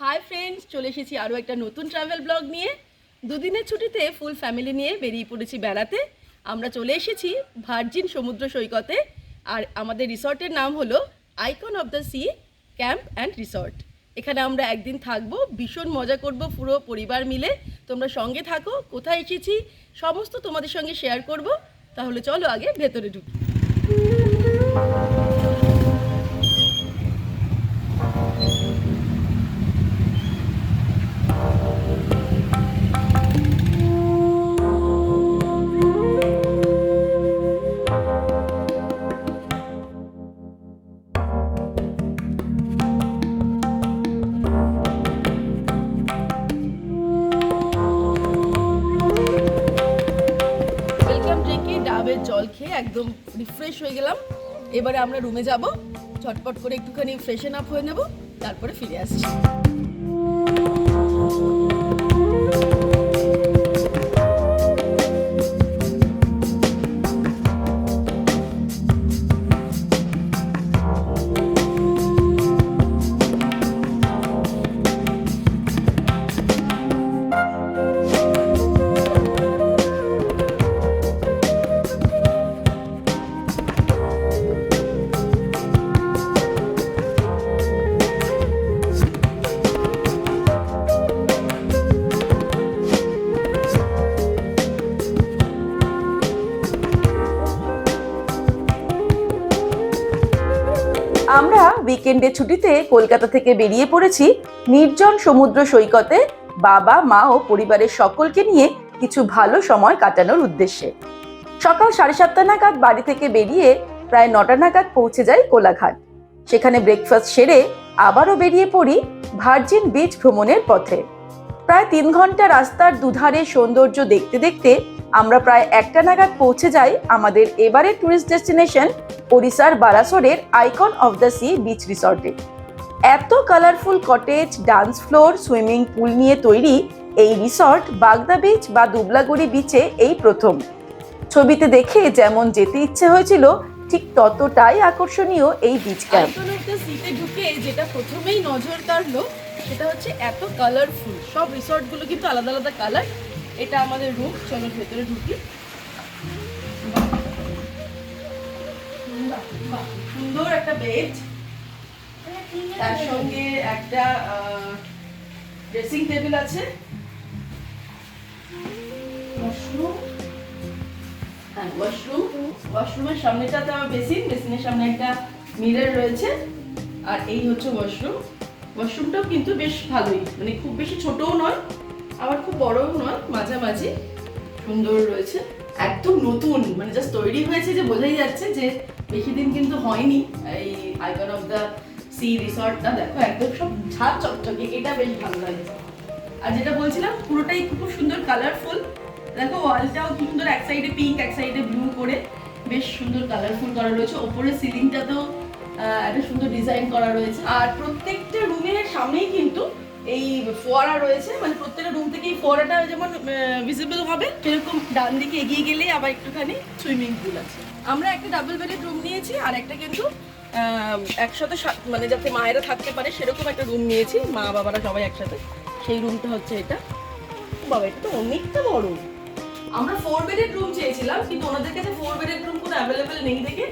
Hi friends চলে এসেছি আরও একটা নতুন ট্রাভেল ব্লগ নিয়ে। দুদিনের ছুটিতে ফুল ফ্যামিলি নিয়ে বেরিয়ে পড়েছি বেড়াতে। আমরা চলে এসেছি ভার্জিন সমুদ্র সৈকতে। আর আমাদের রিসর্টের নাম হলো Icon of the Sea Camp and Resort এখানে আমরা একদিন থাকব, ভীষণ মজা করব পুরো পরিবার মিলে। তোমরা সঙ্গে থাকো, কোথায় এসেছি, সমস্ত তোমাদের সঙ্গে শেয়ার করব। তাহলে চলো আগে ভেতরে ঢুকি। ডাবের জল খেয়ে একদম রিফ্রেশ হয়ে গেলাম। এবারে আমরা রুমে যাব, চটপট করে একটুখানি ফ্রেশন আপ হয়ে নেব, তারপরে ফিরে আসছি। আমরা উইকেন্ডে ছুটিতে কলকাতা থেকে বেরিয়ে পড়েছি নির্জন সমুদ্র সৈকতে বাবা, মা ও পরিবারের সকলকে নিয়ে কিছু ভালো সময় কাটানোর উদ্দেশ্যে। সকাল সাড়ে সাতটা নাগাদ বাড়ি থেকে বেরিয়ে প্রায় নটা নাগাদ পৌঁছে যাই কোলাঘাট। সেখানে ব্রেকফাস্ট সেরে আবারও বেরিয়ে পড়ি ভার্জিন বিচ ভ্রমণের পথে। প্রায় তিন ঘণ্টা রাস্তার দুধারে সৌন্দর্য দেখতে দেখতে আমরা প্রায় একটা নাগাদ পৌঁছে যাই আমাদের এবারের টুরিস্ট ডেস্টিনেশন ওড়িশার বারাসরের Icon of the Sea beach রিসর্টে এত colourful cottage dance floor swimming pool নিয়ে তৈরি এই রিসর্ট বাগদা বিচ বা দুবলাগুড়ি বিচে এই প্রথম। ছবিতে দেখে যেমন যেতে ইচ্ছে হয়েছিল, ঠিক ততটাই আকর্ষণীয় এই বিচ ক্যাম্প সিটে ঢুকে যেটা প্রথমেই নজর কাড়লো সেটা হচ্ছে এত কালারফুল সব রিসর্টগুলো কিন্তু আলাদা আলাদা কালার এটা আমাদের রুম চলো ভেতরে ঢুকি। সুন্দর একটা বেড তার সঙ্গে একটা ড্রেসিং টেবিল আছে। ওয়াশরুম হ্যাঁ ওয়াশরুম ওয়াশরুমের সামনে একটা মিরর রয়েছে। আর এই হচ্ছে ওয়াশরুম ওয়াশরুমটাও কিন্তু বেশ ভালোই মানে খুব বেশি ছোটও নয় আবার খুব বড়ও নয়, মাঝামাঝি সুন্দর রয়েছে। একদম নতুন মানে জাস্ট তৈরি হয়েছে যে বোঝাই যাচ্ছে যে বেশি দিন কিন্তু হয়নি এই আইকন অফ দ্য সি রিসর্টটা দেখো, একদম সব ঝাঁক চকচকে, এটা বেশ ভালো লাগছে। আর যেটা বলছিলাম, পুরোটাই খুব সুন্দর কালারফুল দেখো ওয়ালটাও সুন্দর, এক সাইডে পিঙ্ক এক সাইডে ব্লু করে বেশ সুন্দর কালারফুল করা রয়েছে। ওপরের সিলিংটাতেও একটা সুন্দর ডিজাইন করা রয়েছে। আর প্রত্যেকটা রুমের সামনেই কিন্তু এই ফোয়ারা রয়েছে মানে প্রত্যেকটা রুম থেকে এই ফোয়ারাটা যেমন ভিজিবল হবে, সেরকম ডান দিকে এগিয়ে গেলেই আবার একটুখানি সুইমিং পুল আছে। আমরা একটা ডাবল বেডের রুম নিয়েছি, আর একটা কিন্তু একসাথে মানে যাতে মায়েরা থাকতে পারে, সেরকম একটা রুম নিয়েছি, মা বাবারা সবাই একসাথে। সেই রুমটা হচ্ছে এটা। বাবা, এটা তো অনেকটা বড়। আমরা ফোর বেডের রুম চেয়েছিলাম, কিন্তু ওনাদের কাছে ফোর বেডের রুম কোনো অ্যাভেলেবেল নেই দেখে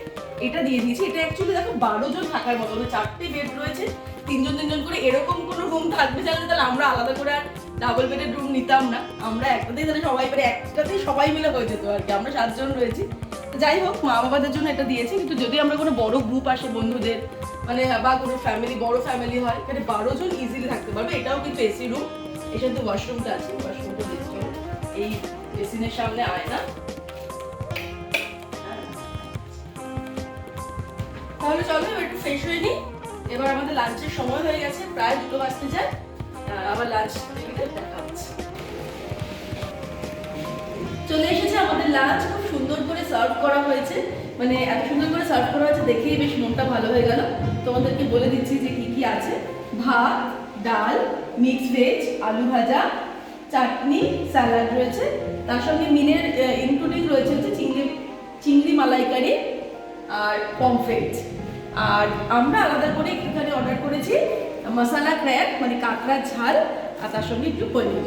এটা দিয়ে দিয়েছি। এটা অ্যাকচুয়ালি দেখো বারো জন থাকার মতো মানে চারটে বেড রয়েছে। তিনজন তিনজন করে এরকম কোনো রুম থাকবে জানলে তাহলে আমরা আলাদা করে আর ডাবল বেডের রুম নিতাম না। আমরা একটাতেই তাহলে সবাই মিলে একটাতেই সবাই মিলে হয়ে যেত আর কি, আমরা সাতজন রয়েছি। যাই হোক, মা বাবাদের জন্য এটা দিয়েছি, কিন্তু যদি আমরা কোনো বড় গ্রুপ আসে বন্ধুদের মানে বা কোনো ফ্যামিলি বড় ফ্যামিলি হয় এখানে বারো জন ইজিলি থাকতে পারবে। এটাও কিন্তু এসি রুম এর সাথে ওয়াশরুমটা আছে ওয়াশরুমটা হবে। এই বেসিনের সামনে আয়না। তাহলে চলো একটু ফ্রেশ হয়ে নিই। এবার আমাদের লাঞ্চের সময় হয়ে গেছে, প্রায় দুটো বাজতে যায়। আবার লাঞ্চ চলে এসেছে আমাদের লাঞ্চ খুব সুন্দর করে সার্ভ করা হয়েছে। মানে এত সুন্দর করে সার্ভ করা হয়েছে, দেখেই বেশ মনটা ভালো হয়ে গেল। তোমাদেরকে বলে দিচ্ছি যে কি কি আছে। ভাত, ডাল মিক্স ভেজ আলু ভাজা, চাটনি স্যালাড রয়েছে। তার সঙ্গে মিনের ইনক্লুডিং রয়েছে হচ্ছে চিংড়ি চিংড়ি মালাইকারি আর পমফ্রেট আর আমরা আলাদা করে একটুখানি অর্ডার করেছি, মশালা ক্র্যাক মানে কাঁকড়া ঝাল, আর তার সঙ্গে একটু পনির।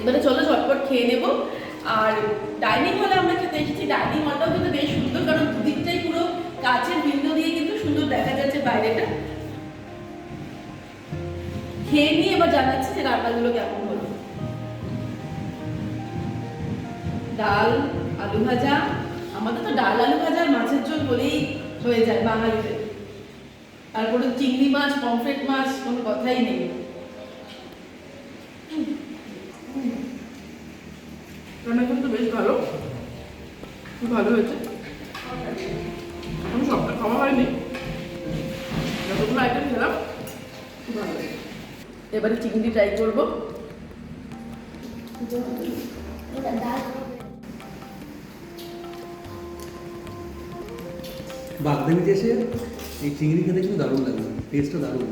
এবারে চলো ঝটপট খেয়ে নেব। আর ডাইনিং হলে আমরা খেতে এসেছি। ডাইনিং হলটাও কিন্তু বেশ সুন্দর, কারণ দুদিকটাই পুরো কাচের উইন্ডো দিয়ে কিন্তু সুন্দর দেখা যাচ্ছে বাইরেটা। খেয়ে নিয়ে এবার জানাচ্ছি যে রান্নাগুলো কেমন হলো। ডাল, আলু ভাজা, আমাদের তো ডাল, আলু ভাজা মাছের ঝোল বলেই হয়ে যায় বাঙালিদের। তারপরে চিংড়ি মাছ, পমফ্রেট মাছ, কোনো কথাই নেই। রান্না কিন্তু বেশ ভালো। খুব ভালো হয়েছে। এখন সবটা খাওয়া হয়নি। যতগুলো আইটেম খেলাম ভালো এবারে চিংড়ি ট্রাই করব। বাগদানিতে এসে এই চিংড়ি খেতে কিন্তু দারুণ লাগবে টেস্টটা দারুণ।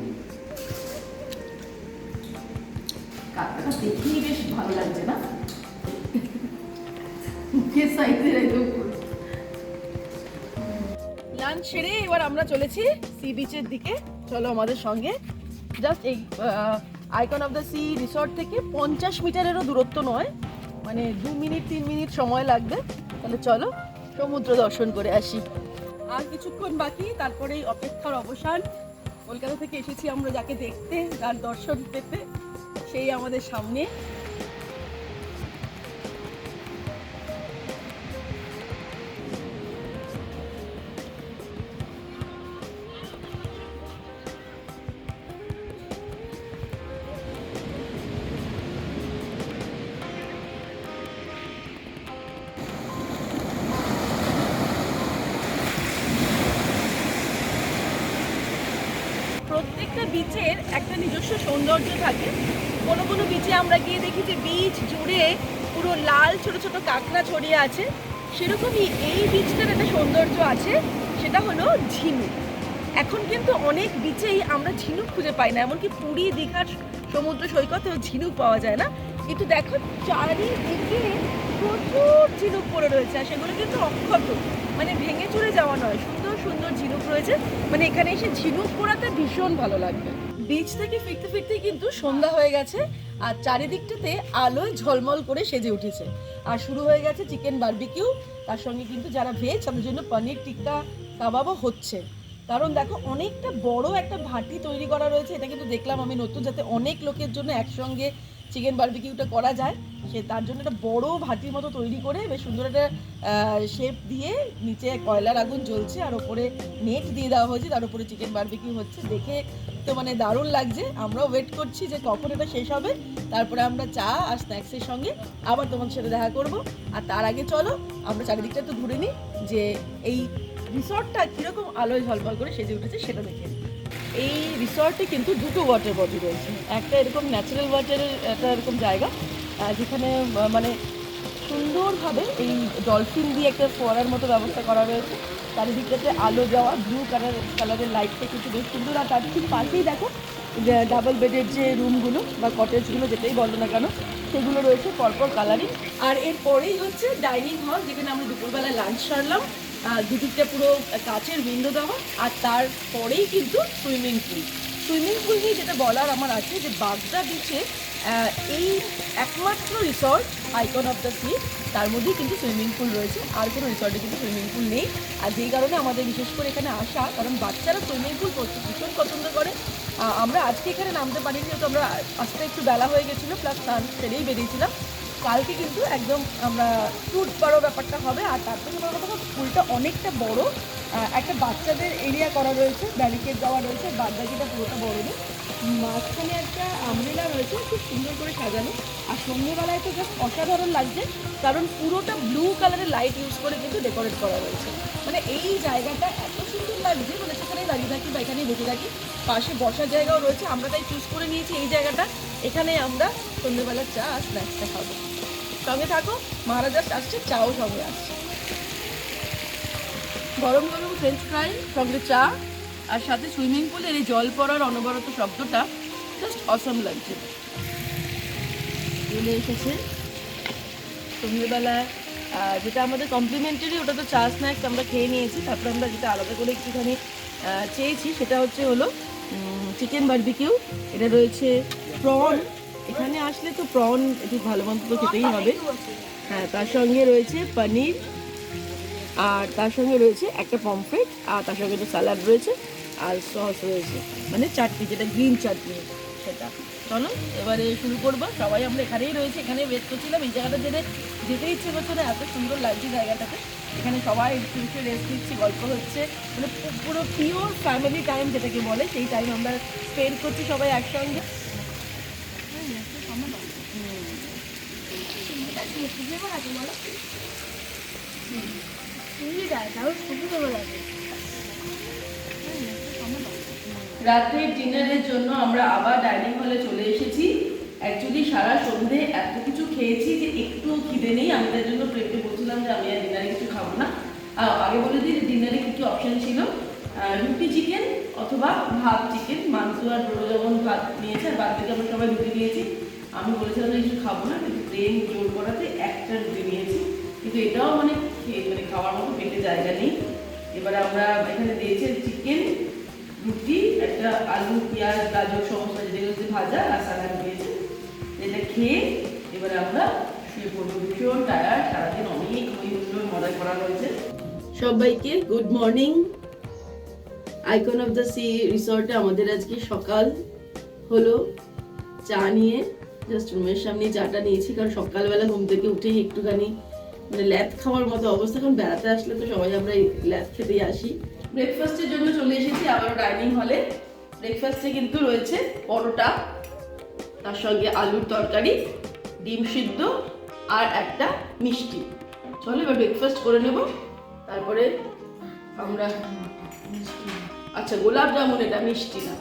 দেখেই বেশ ভালো লাগছে না? সাইজের একদম লাঞ্চ সেরে এবার আমরা চলেছি সি বিচের দিকে। চলো আমাদের সঙ্গে। জাস্ট এই Icon of the Sea resort থেকে পঞ্চাশ মিটারেরও দূরত্ব নয়। মানে দু মিনিট, তিন মিনিট সময় লাগবে। তাহলে চলো সমুদ্র দর্শন করে আসি। আর কিছুক্ষণ বাকি, তারপরে এই অপেক্ষার অবসান। কলকাতা থেকে এসেছি আমরা যাকে দেখতে, যার দর্শন পেতে, সেই আমাদের সামনে। বিচের একটা নিজস্ব সৌন্দর্য থাকে। কোনো কোনো বিচে আমরা গিয়ে দেখি যে বিচ জুড়ে পুরো লাল ছোট ছোট কাঁকড়া ছড়িয়ে আছে। সেরকমই এই বিচটার একটা সৌন্দর্য আছে, সেটা হলো ঝিনুক। এখন কিন্তু অনেক বিচেই আমরা ঝিনুক খুঁজে পাই না, এমনকি পুরী, দীঘার সমুদ্র সৈকতেও ঝিনুক পাওয়া যায় না। কিন্তু দেখো, চারিদিকে প্রচুর ঝিনুক পড়ে রয়েছে, আর সেগুলো কিন্তু অক্ষত মানে ভেঙে চুরে যাওয়া নয় সুন্দর ঝিনুক রয়েছে। মানে এখানে এসে ঝিনুক পোড়াতে ভীষণ ভালো লাগবে। বিচ থেকে ফিরতে ফিরতে কিন্তু সন্ধ্যা হয়ে গেছে আর চারিদিকটাতে আলোয় ঝলমল করে সেজে উঠেছে। আর শুরু হয়ে গেছে চিকেন বারবিকিউ। তার সঙ্গে কিন্তু যারা ভেজ, তাদের জন্য পনির টিক্কা কাবাবও হচ্ছে। কারণ দেখো, অনেকটা বড় একটা ভাটি তৈরি করা রয়েছে। এটা কিন্তু দেখলাম আমি নতুন যাতে অনেক লোকের জন্য একসঙ্গে চিকেন বারবিকিউটা করা যায়। সে তার জন্য একটা বড় ভাটির মতো তৈরি করে বেশ সুন্দর একটা শেপ দিয়ে নিচে কয়লার আগুন জ্বলছে আর ওপরে নেট দিয়ে দেওয়া হয়েছে, তার উপরে চিকেন বারবিকিউ হচ্ছে। দেখে তো মানে দারুণ লাগছে। আমরাও ওয়েট করছি যে কখন এটা শেষ হবে। তারপরে আমরা চা আর স্ন্যাক্সের সঙ্গে আবার তোমার সাথে দেখা করব। আর তার আগে চলো, আমরা চারিদিকটা একটু ঘুরে নিই যে এই রিসর্টটা কীরকম আলোয় ঝলমল করে সেজে উঠেছে সেটা দেখে। এই রিসর্টে কিন্তু দুটো ওয়াটার বডি রয়েছে। একটা এরকম ন্যাচারাল ওয়াটারের একটা এরকম জায়গা যেখানে মানে সুন্দরভাবে এই ডলফিন দিয়ে একটা ফোয়ারার মতো ব্যবস্থা করা রয়েছে। চারিদিকটাতে আলো যাওয়া ব্লু কালার কালারের লাইটটা কিন্তু বেশ সুন্দর। আর তার ঠিক পাশেই দেখো ডাবল বেডের যে রুমগুলো বা কটেজগুলো যেটাই বলো না কেন, সেগুলো রয়েছে, পরপর কালারিং আর এরপরেই হচ্ছে ডাইনিং হল যেখানে আমরা দুপুরবেলা লাঞ্চ সারলাম। দুদিকটা পুরো কাচের উইন্ডো দেওয়া, আর তারপরেই কিন্তু সুইমিং পুল সুইমিং পুল নিয়ে যেটা বলার আমার আছে যে বাগদা বিচে এই একমাত্র resort Icon of the Sea তার মধ্যেই কিন্তু সুইমিং পুল রয়েছে। আর কোনো রিসর্টে কিন্তু সুইমিং পুল নেই। আর যেই কারণে আমাদের বিশেষ করে এখানে আসা, কারণ বাচ্চারা সুইমিং পুল করতে ভীষণ পছন্দ করে। আমরা আজকে এখানে নামতে পারিনি যেহেতু আমরা আসতে একটু বেলা হয়ে গেছিল প্লাস স্নান সেরেই বেরিয়েছিলাম। কালকে কিন্তু একদম আমরা ট্যুর করার ব্যাপারটা হবে, আর তার থেকে বড় কথা পুলটা অনেকটা বড়। একটা বাচ্চাদের এরিয়া করা রয়েছে ব্যারিকেড দেওয়া রয়েছে বাদবাকিটা পুরোটা বড়দের মাঝখানে একটা আমরেলা রয়েছে, খুব সুন্দর করে সাজানো। আর সন্ধ্যেবেলায় তো জাস্ট অসাধারণ লাগছে, কারণ পুরোটা ব্লু কালারের লাইট ইউজ করে কিন্তু ডেকোরেট করা রয়েছে। মানে এই জায়গাটা এত সুন্দর লাগছে মানে সেখানেই দাঁড়িয়ে থাকি বা এখানেই বসে থাকি। পাশে বসার জায়গাও রয়েছে, আমরা তাই চুজ করে নিয়েছি এই জায়গাটা। এখানে আমরা সন্ধ্যেবেলা চা আর স্ন্যাক্সটা খাব। সঙ্গে থাকো মহারাজাস আসছে, চাও সঙ্গে আসছে। গরম গরম ফ্রেঞ্চ ফ্রাই সঙ্গে চা, আর সাথে সুইমিং পুলের এই জল পড়ার অনবরত শব্দটা জাস্ট অসম লাগছে। চলে এসেছে। সন্ধ্যেবেলায় যেটা আমাদের কমপ্লিমেন্টারি ওটা তো চা স্ন্যাক্স আমরা খেয়ে নিয়েছি, তারপরে আমরা যেটা আলাদা করে একটুখানি চেয়েছি, সেটা হচ্ছে হলো চিকেন বার্বিকিউ এটা রয়েছে প্রন আসলে তো প্রন একটু ভালো মন্দ তো খেতেই হবে। হ্যাঁ তার সঙ্গে রয়েছে পনির, আর তার সঙ্গে রয়েছে একটা পমফ্রেট, আর তার সঙ্গে তো স্যালাড রয়েছে, আর সস রয়েছে। মানে চাটনি, যেটা গ্রিন চাটনি, সেটা। চলো, এবারে শুরু করব। সবাই আমরা এখানেই রয়েছে এখানে ওয়েট করছিলাম। এই জায়গাটা যেতে যেতে ইচ্ছে করছে না, এত সুন্দর লাগছে জায়গাটাতে। এখানে সবাই একটু একটু রেস্ট নিচ্ছি, গল্প হচ্ছে। মানে পুরো পিওর ফ্যামিলি টাইম যেটাকে বলে, সেই টাইম আমরা স্পেন্ড করছি সবাই একসঙ্গে। রাতে ডিনারের জন্য আমরা আবার ডাইনিং হলে চলে এসেছি। অ্যাকচুয়ালি সারা সন্ধে এত কিছু খেয়েছি যে একটু খিদে নেই। আমি তার জন্য প্লেটে বলছিলাম যে আমি আর ডিনারে কিছু খাব না। আগে বলে দিই ডিনারে কিছু অপশন ছিল? রুটি চিকেন অথবা ভাত চিকেন মাংস আর বড় যেমন ভাত নিয়েছে, আর বাদ থেকে আমরা সবাই রুটি নিয়েছি। আমি বলেছিলাম যে কিছু খাব না, কিন্তু ট্রেন জোর করাতে একটা রুটি নিয়েছি। কিন্তু এটাও মানে মানে খাওয়ার মতো পেটে জায়গা নেই। এবার আমরা এখানে দিয়েছি চিকেন রুটি, একটা আলু, পেঁয়াজ, গাজর সমস্ত যেগুলো ভাজা আর স্যালাড দিয়েছে। এটা খেয়ে এবারে আমরা শুয়ে পড়ব। ভীষণ টায়ার সারাদিন অনেক ওই হুল্লোড় মজা করা হয়েছে। সবাইকে good morning Icon of the Sea রিসর্টে আমাদের আজকে সকাল হলো। চা নিয়ে জাস্ট রুমের সামনে চাটা নিয়েছি, কারণ সকালবেলা ঘুম থেকে উঠেই একটুখানি মানে ল্যাথ খাওয়ার মতো অবস্থা, কারণ বেড়াতে আসলে তো সবাই আমরা ল্যাথ খেতেই আসি। ব্রেকফাস্টের জন্য চলে এসেছি আবার ডাইনিং হলে ব্রেকফাস্টে কিন্তু রয়েছে পরোটা, তার সঙ্গে আলুর তরকারি, ডিম সিদ্ধ আর একটা মিষ্টি। চলো এবার ব্রেকফাস্ট করে নেব, তারপরে আমরা আচ্ছা গোলাপ জামুন এটা মিষ্টি না।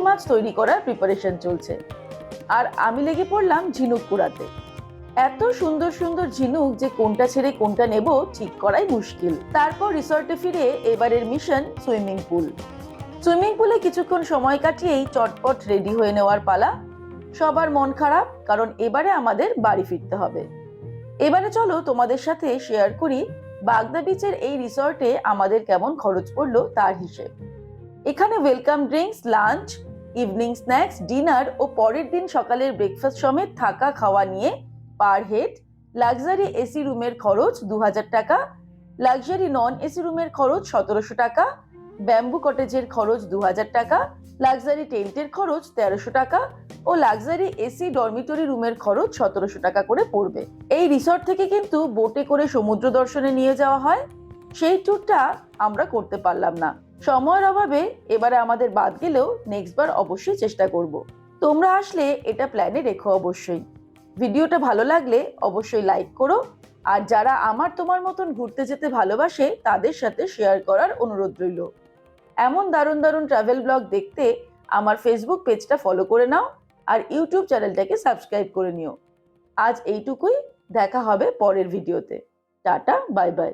মাছ তৈরি করার প্রিপারেশন চলছে। আর আমি লেগে পড়লাম ঝিনুক কুড়াতে এত সুন্দর সুন্দর ঝিনুক যে কোনটা ছেড়ে কোনটা নেব ঠিক করাই মুশকিল। তারপর রিসর্টে ফিরে এবারের মিশন সুইমিং পুল সুইমিং পুলে কিছুক্ষণ সময় কাটিয়েই চটপট রেডি হয়ে নেওয়ার পালা। সবার মন খারাপ, কারণ এবারে আমাদের বাড়ি ফিরতে হবে। এবারে চলো তোমাদের সাথে শেয়ার করি, বাগদা বিচের এই রিসর্টে আমাদের কেমন খরচ পড়ল তার হিসেব। এখানে welcome drinks lunch evening snacks dinner ও পরের দিন সকালের ব্রেকফাস্ট সমেত থাকা খাওয়া নিয়ে পার হেড লাক্সারি এসি রুমের খরচ দু হাজার টাকা লাক্সারি নন এসি রুমের খরচ সতেরোশো টাকা ব্যাম্বু কটেজের খরচ দু হাজার টাকা, লাক্সারি টেন্টের খরচ তেরোশো টাকা ও লাক্সারি এসি ডরমিটরি রুমের খরচ সতেরোশো টাকা করে পড়বে। এই রিসর্ট থেকে কিন্তু বোটে করে সমুদ্র দর্শনে নিয়ে যাওয়া হয়। সেই ট্যুরটা আমরা করতে পারলাম না। সময়ের অভাবে এবারে আমাদের বাদ গেলেও নেক্সট বার অবশ্যই চেষ্টা করব। তোমরা আসলে এটা প্ল্যানে রেখো অবশ্যই। ভিডিওটা ভালো লাগলে অবশ্যই লাইক করো। আর যারা আমার তোমার মতন ঘুরতে যেতে ভালোবাসে, তাদের সাথে শেয়ার করার অনুরোধ রইল। এমন দারুণ দারুণ ট্রাভেল ব্লগ দেখতে আমার ফেসবুক পেজটা ফলো করে নাও আর ইউটিউব চ্যানেলটাকে সাবস্ক্রাইব করে নিও। আজ এইটুকুই, দেখা হবে পরের ভিডিওতে টাটা বাই বাই